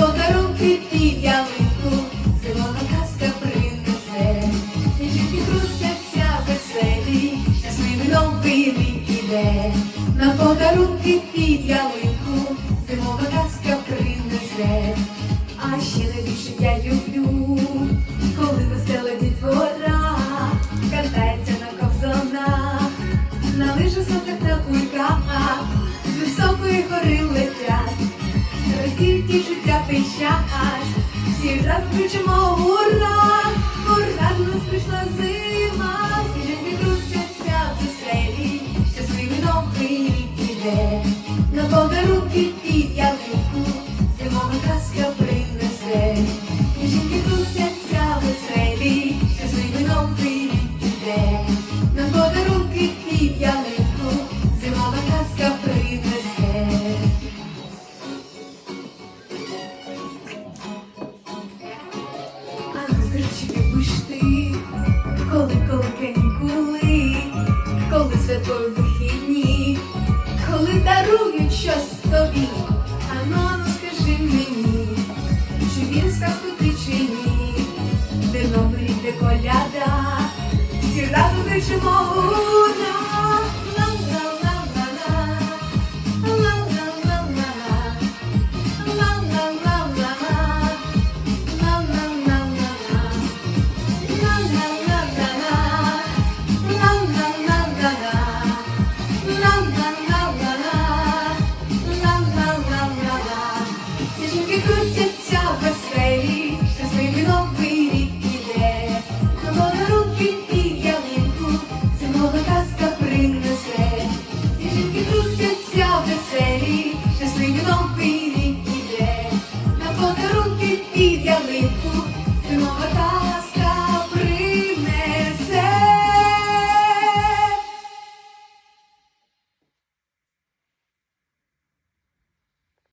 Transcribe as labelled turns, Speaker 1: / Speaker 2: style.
Speaker 1: подарунки під ялинку, зимова казка принесе. Сніжинки крутяться веселі, щасливий новий іде. На подарунки під ялинку, зимова казка принесе. А ще найбільше я люблю, коли весела дітвора катається на ковзанах, на лижах соках на кульках, високої гори життя пищать, всі кричимо ура! Ура, до нас прийшла зима, сніжинки крутяться в на подарунки під ялинку, зимова казка принесе. Сніжинки крутяться веселі, щасливий новий рік на подарунки під ялинку, зимова казка принесе. Скажи, чи любиш ти, коли коли канікули, коли святої вихідні, коли дарують щось тобі, а ну, скажи мені, чи він сказку ти чи ні, де новий де коляда, всі разом кричимо